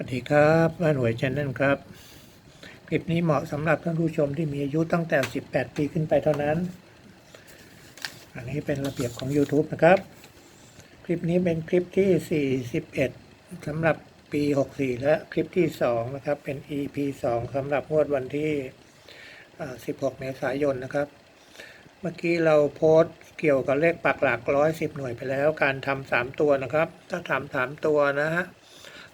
วัสดีครับบ้านหวยชแนลครับ คลิปนี้เหมาะสำหรับท่านผู้ชมที่มีอายุตั้งแต่ 18 ปีขึ้นไปเท่านั้น อันนี้เป็นระเบียบของ YouTube นะครับ คลิปนี้เป็นคลิปที่ 41สำหรับปี 64 และคลิปที่ 2 นะครับ เป็น EP 2สำหรับงวดวันที่ 16 เมษายนนะครับ เมื่อกี้เราโพสต์เกี่ยวกับเลขปักหลัก 110 หน่วยไปแล้ว การทำสามตัวนะครับ ถ้าทำสามตัวนะฮะ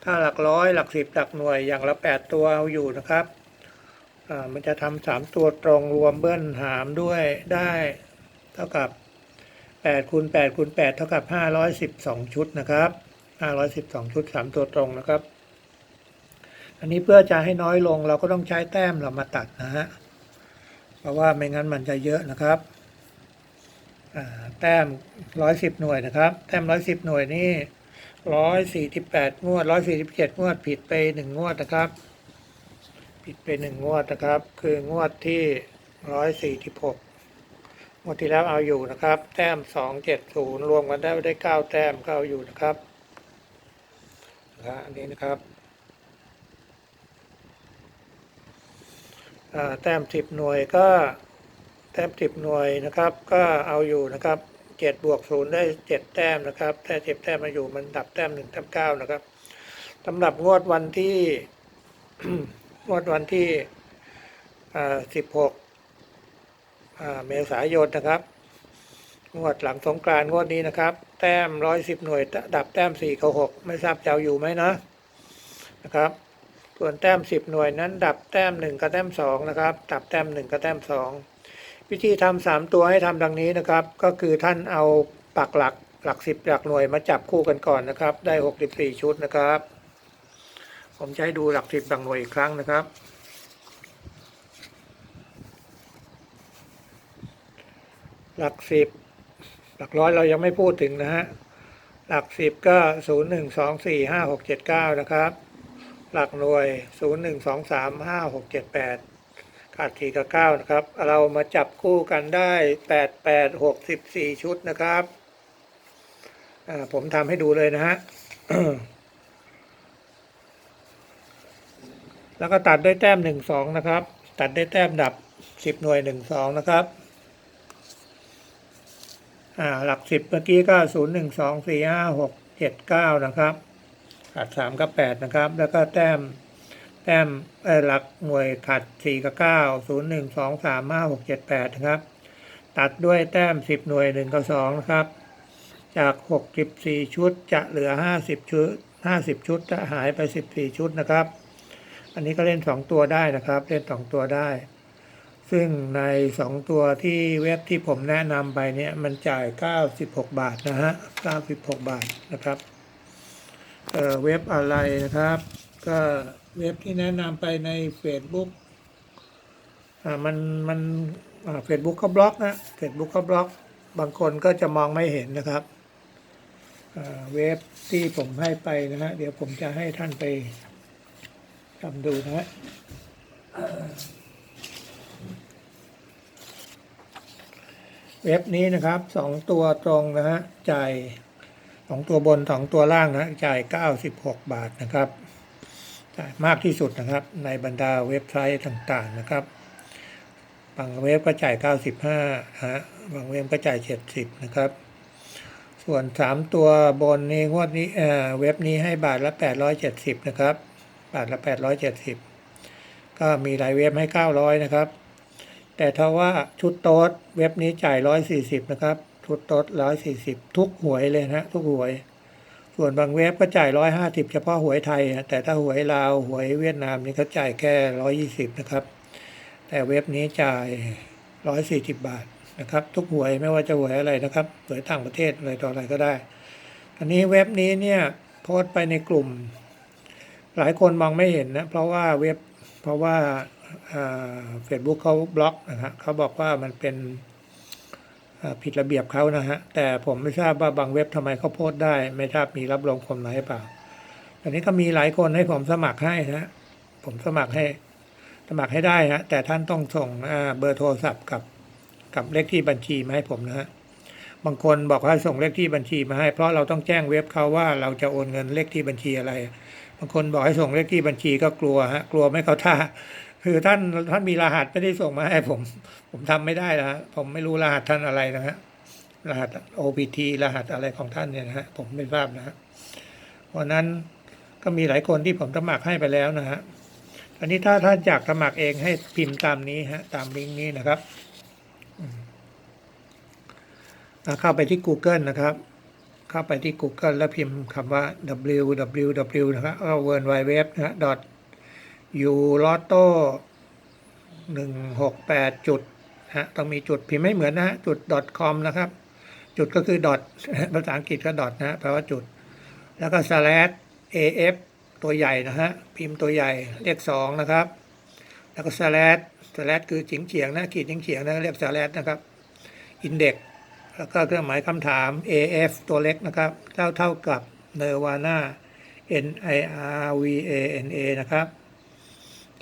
ถ้าหลักร้อยหลักสิบหลักหน่วยอย่างละแปดตัวเอาอยู่นะครับมันจะทำสามตัวตรงรวมเบิ้ลหามด้วยได้ เท่ากับแปดคูณแปดคูณแปดเท่ากับห้าร้อยสิบสองชุดนะครับห้าร้อยสิบสองชุดสามตัวตรงนะครับ อันนี้เพื่อจะให้น้อยลงเราก็ต้องใช้แต้มเรามาตัดนะฮะเพราะว่าไม่งั้นมันจะเยอะนะครับแต้มร้อยสิบหน่วยนะครับ แต้มร้อยสิบหน่วยนี่ ร้อยสี่สิบแปดงวดร้อยสี่สิบเจ็ดงวดผิดไปหนึ่งงวดนะครับ ผิดไปหนึ่งงวดนะครับ คืองวดที่ร้อยสี่สิบหกงวดที่แล้วเอาอยู่นะครับ แต้มสองเจ็ดศูนย์รวมกันได้ได้เก้าแต้มก็เอาอยู่นะครับนะอันนี้นะครับแต้มสิบหน่วยก็แต้มสิบหน่วยนะครับ ก็เอาอยู่นะครับ เจ็ดบวกศูนย์ได้เจ็ดแต้มนะครับแต่เจ็ดแต้มมาอยู่มันดับแต้มหนึ่งแต้มเก้านะครับสำหรับงวดวันที่งวดวันที่สิบหกเมษายนนะครับ งวดหลังสงกรานต์งวดนี้นะครับ แต้มร้อยสิบหน่วย ดับแต้มสี่กับหกไม่ทราบจะเอาอยู่ไหมนะนะครับ ส่วนแต้มสิบหน่วยนั้น ดับแต้มหนึ่งกับแต้มสองนะครับ ดับแต้มหนึ่งกับแต้มสอง วิธีทำสามตัวให้ทำดังนี้นะครับ ก็คือท่านเอาปักหลักหลักสิบหลักหน่วยมาจับคู่กันก่อนนะครับ ได้หกสิบสี่ชุดนะครับ ผมจะให้ดูหลักสิบหลักหน่วยอีกครั้งนะครับหลักสิบหลักร้อยเรายังไม่พูดถึงนะฮะหลักสิบก็ศูนย์หนึ่งสองสี่ห้าหกเจ็ดเก้านะครับ หลักหน่วยศูนย์หนึ่งสองสามห้าหกเจ็ดแปด ขาดสี่กับเก้านะครับ เรามาจับคู่กันได้แปดแปดหกสิบสี่ชุดนะครับผมทำให้ดูเลยนะฮะแล้วก็ตัดด้วยแต้มหนึ่งสองนะครับ ตัดด้วยแต้มดับสิบหน่วยหนึ่งสองนะครับอ่าหลักสิบเมื่อกี้ก็ศูนย์หนึ่งสองสี่ห้าหกเจ็ดเก้านะครับขาดสามกับแปดนะครับ แล้วก็แต้ม แต้มหลักหน่วยขัด4กับ9 0 1 2 3 5 6 7 8นะครับ ตัดด้วยแต้ม 10 หน่วย 1 กับ 2 นะครับ จาก 64 ชุดจะเหลือ 50 ชุด 50 ชุดจะหายไป 14 ชุดนะครับ อันนี้ก็เล่น 2 ตัวได้นะครับ เล่น 2 ตัวได้ ซึ่งใน 2 ตัวที่เว็บที่ผมแนะนำไปเนี่ยมันจ่าย 96 บาทนะฮะ 96 บาทนะครับ เอ่อ เว็บอะไรนะครับ ก็ เว็บที่แนะนำไปใน Facebook อ่ามันมันเฟซบุ๊กเขาบล็อกนะเฟซบุ๊กเขาบล็อก บางคนก็จะมองไม่เห็นนะครับเว็บที่ผมให้ไปนะฮะเดี๋ยวผมจะให้ท่านไปทำดูนะฮะเว็บนี้นะครับสองตัวตรงนะฮะจ่ายสองตัวบนสองตัวล่างนะจ่าย96บหกบาทนะครับ มากที่สุดนะครับ ในบรรดาเว็บไซต์ต่างๆนะครับบางเว็บก็จ่าย 95ฮะบางเว็บก็จ่าย 70 นะครับ ส่วน 3 ตัวบนนี้งวดนี้เว็บนี้ให้บาทละ 870 นะครับ บาทละ 870 ก็มีหลายเว็บให้ 900 นะครับ แต่ถ้าว่าชุดโต๊ดเว็บนี้จ่าย 140 นะครับ ชุดโต๊ด140 ทุกหวยเลยนะทุกหวย ส่วนบางเว็บก็จ่ายร้อยห้าสิบเฉพาะหวยไทยอะแต่ถ้าหวยลาวหวยเวียดนามนี่เขาจ่ายแค่ร้อยี่สิบนะครับ แต่เว็บนี้จ่ายร้อยสี่สิบบาทนะครับ ทุกหวยไม่ว่าจะหวยอะไรนะครับหวยต่างประเทศอะไรต่ออะไรก็ได้อันนี้เว็บนี้เนี่ยโพสต์ไปในกลุ่ม หลายคนมองไม่เห็นนะเพราะว่าเว็บเพราะว่าเฟซบุ๊กเขาบล็อกนะฮะเขาบอกว่ามันเป็น ผิดระเบียบเขานะฮะ แต่ผมไม่ทราบว่าบางเว็บทำไมเขาโพสต์ได้ ไม่ทราบมีรับรองผมไหมหรือเปล่าอันนี้ก็มีหลายคนให้ผมสมัครให้นะผมสมัครให้ สมัครให้ได้ฮะ แต่ท่านต้องส่งเบอร์โทรศัพท์กับกับเลขที่บัญชีมาให้ผมนะฮะบางคนบอกว่าส่งเลขที่บัญชีมาให้ เพราะเราต้องแจ้งเว็บเขาว่าเราจะโอนเงินเลขที่บัญชีอะไรผางคนบอกให้ส่งเลขที่บัญชีก็กลัวฮะ กลัวไม่เข้าท่า คือท่านท่านมีรหัสไม่ได้ส่งมาให้ผม ผมทำไม่ได้นะฮะผมไม่รู้รหัสท่านอะไรนะฮะรหัส OPT รหัสอะไรของท่านเนี่ยนะฮะผมไม่ทราบนะฮะเพราะฉะนั้นก็มีหลายคนที่ผมสมัครให้ไปแล้วนะฮะอันนี้ถ้าท่านอยากสมัครเองให้พิมพ์ตามนี้ฮะ ตามลิงก์นี้นะครับเข้าไปที่ Google นะครับ เข้าไปที่ Google แล้วพิมพ์คำว่า www นะครับเอา w w w นะฮะ dot u lotto หนึ่งหกแปดจุดฮะต้องมีจุดพิมพ์ไม่เหมือนนะฮะจุด .com นะครับ จุดก็คือ dot ภาษาอังกฤษก็ dot นะฮะแปลว่าจุด แล้วก็ slash af ตัวใหญ่นะฮะ พิมพ์ตัวใหญ่เลขสองนะครับ แล้วก็ slash slash คือจิงเฉียงนะขีดจิงเฉียงนะเรียก slash นะครับ index แล้วก็เครื่องหมายคำถาม AF ตัวเล็กนะครับเท่าเท่ากับ Nirvana N I R V A N A นะครับ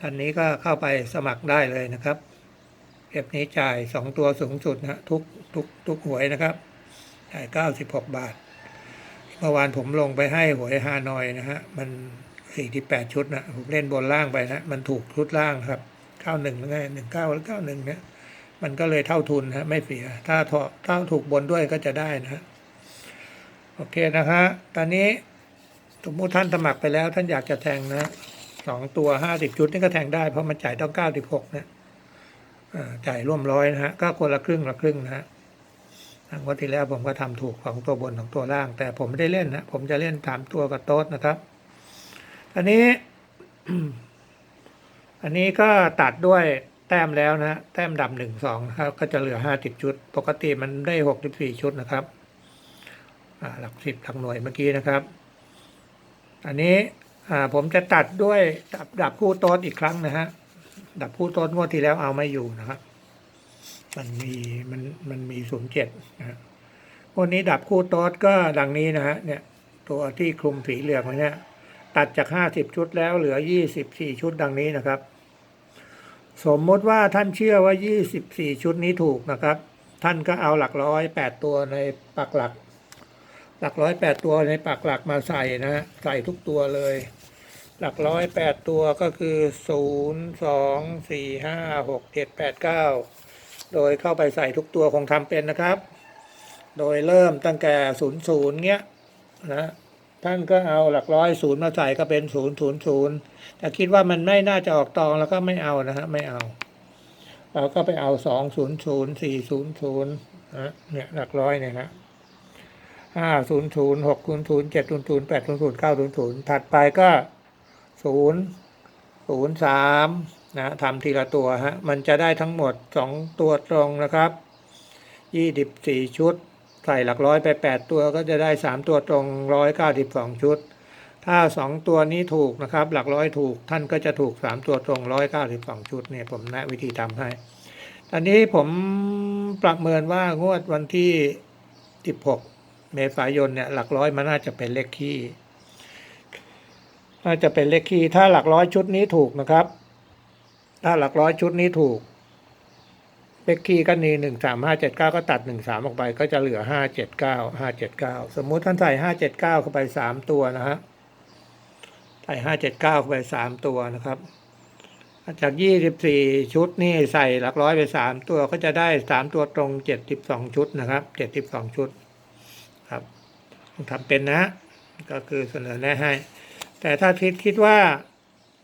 ท่านนี้ก็เข้าไปสมัครได้เลยนะครับเอฟนี้จ่าย 2 ตัวสูงสุดนะทุกทุกทุกหวยนะครับจ่าย96 บาท เมื่อวานผมลงไปให้หวยฮานอยนะฮะมัน 48 ชุดนะผมเล่นบนล่างไปนะ มันถูกชุดล่างครับ 91หรือไง19หรือ91เนี่ยมันก็เลยเท่าทุนฮะไม่เสีย ถ้าถอถ้าถูกบนด้วยก็จะได้นะฮะโอเคนะฮะตอนนี้สมมติท่านสมัครไปแล้วท่านอยากจะแทงนะ สองตัวห้าสิบชุดนี่ก็แทงได้เพราะมันจ่ายต้องเก้าสิบหกเนี่ยจ่ายร่วมร้อยนะฮะก็คนละครึ่งละครึ่งนะฮะทางวันที่แล้วผมก็ทำถูกของตัวบนของตัวล่าง แต่ผมไม่ได้เล่นนะผมจะเล่นตามตัวกับโต๊ดนะครับ อันนี้ อันนี้ก็ตัดด้วยแต้มแล้วนะแต้มดำหนึ่งสองครับก็จะเหลือห้าสิบชุด ปกติมันได้หกสิบสี่ชุดนะครับหลักสิบหลักหน่วยเมื่อกี้นะครับ อันนี้ อ่าผมจะตัดด้วยดับดับคู่โต๊ดอีกครั้งนะฮะ ดับคู่โต๊ดงวดที่แล้วเอาไม่อยู่นะครับ มันมีมันมันมีศูนย์เจ็ดนะฮะวันนี้ดับคู่โต๊ดก็ดังนี้นะฮะเนี่ย ตัวที่คลุมสีเหลืองเนี่ยตัดจากห้าสิบชุดแล้วเหลือยี่สิบสี่ชุดดังนี้นะครับ สมมติว่าท่านเชื่อว่า24ชุดนี้ถูกนะครับ ท่านก็เอาหลักร้อยแปดตัวในปักหลัก หลักร้อยแปดตัวในปักหลักมาใส่นะฮะใส่ทุกตัวเลย หลักร้อยแปดตัวก็คือศูนย์สองสี่ห้าหกเจ็ดแปดเก้าโดยเข้าไปใส่ทุกตัวคงทำเป็นนะครับ โดยเริ่มตั้งแต่ศูนย์ศูนย์เงี้ยนะท่านก็เอาหลักร้อยศูนย์มาใส่ก็เป็นศูนย์ศูนย์ศูนย์แต่คิดว่ามันไม่น่าจะออกตองแล้วก็ไม่เอานะฮะไม่เอา เราก็ไปเอาสองศูนย์ศูนย์สี่ศูนย์ศูนย์นะเนี่ยหลักร้อยเนี่ยนะ ห้าศูนย์ศูนย์หกศูนย์ศูนย์เจ็ดศูนย์ศูนย์แปดศูนย์ศูนย์เก้าศูนย์ศูนย์ถัดไปก็ศูนย์ศูนย์สามนะทำทีละตัวฮะ มันจะได้ทั้งหมดสองตัวตรงนะครับยี่สิบสี่ชุด ใส่หลักร้อยไปแปดตัวก็จะได้สามตัวตรงร้อยเก้าสิบสองชุด ถ้าสองตัวนี้ถูกนะครับ หลักร้อยถูกท่านก็จะถูกสามตัวตรงร้อยเก้าสิบสองชุดเนี่ยผมแนะวิธีทำให้ตอนนี้ผมประเมินว่างวดวันที่สิบหก เมษายนเนี่ยหลักร้อยมันน่าจะเป็นเลขคี่น่าจะเป็นเลขคี่ถ้าหลักร้อยชุดนี้ถูกนะครับ ถ้าหลักร้อยชุดนี้ถูกเลขคี่ก็นีหนึ่งสามห้าเจ็ดเก้าก็ตัดหนึ่งสามออกไป ก็จะเหลือห้าเจ็ดเก้าห้าเจ็ดเก้าสมมุติท่านใส่ห้าเจ็ดเก้าเข้าไปสามตัวนะฮะใส่ห้าเจ็ดเก้าเข้าไปสามตัวนะครับจากยี่สิบสี่ชุดนี่ใส่หลักร้อยไปสามตัวก็จะได้สามตัวตรงเจ็ดสิบสองชุดนะครับเจ็ดสิบสองชุด ครับทำเป็นนะ ก็คือเสนอแนะให้ แต่ถ้าคิดคิดว่า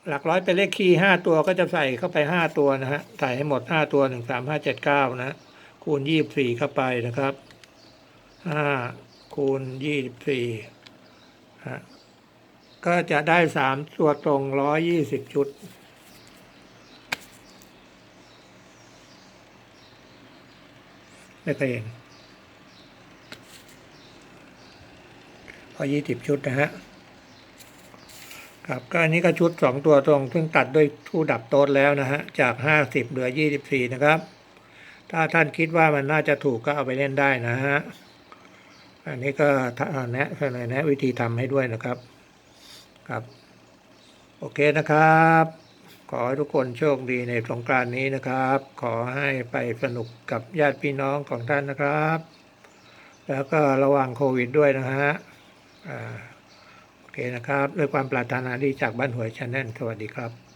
หลักร้อยเป็นเลขคีย์ห้าตัวก็จะใส่เข้าไปห้าตัวนะฮะ ใส่ให้หมดห้าตัวหนึ่งสามห้าเจ็ดเก้านะ คูณยี่สี่เข้าไปนะครับห้าคูณยี่สี่ฮะก็จะได้สามตัวตรงร้อยยี่สิบชุด ไม่เคยเห็น พอยี่สิบชุดนะฮะครับก็อันนี้ก็ชุดสองตัวตรง ซึ่งตัดด้วยทูดับโต๊ดแล้วนะฮะจากห้าสิบเหลือยี่สิบสี่นะครับ ถ้าท่านคิดว่ามันน่าจะถูกก็เอาไปเล่นได้นะฮะอันนี้ก็แนะนอแนะวิธีทำให้ด้วยนะครับครับ โอเคนะครับ ขอให้ทุกคนโชคดีในสงกรานต์นี้นะครับ ขอให้ไปสนุกกับญาติพี่น้องของท่านนะครับ แล้วก็ระวังโควิดด้วยนะฮะ โอเคนะครับ ด้วยความปรารถนาดีจากบ้านหวยชาแนลสวัสดีครับ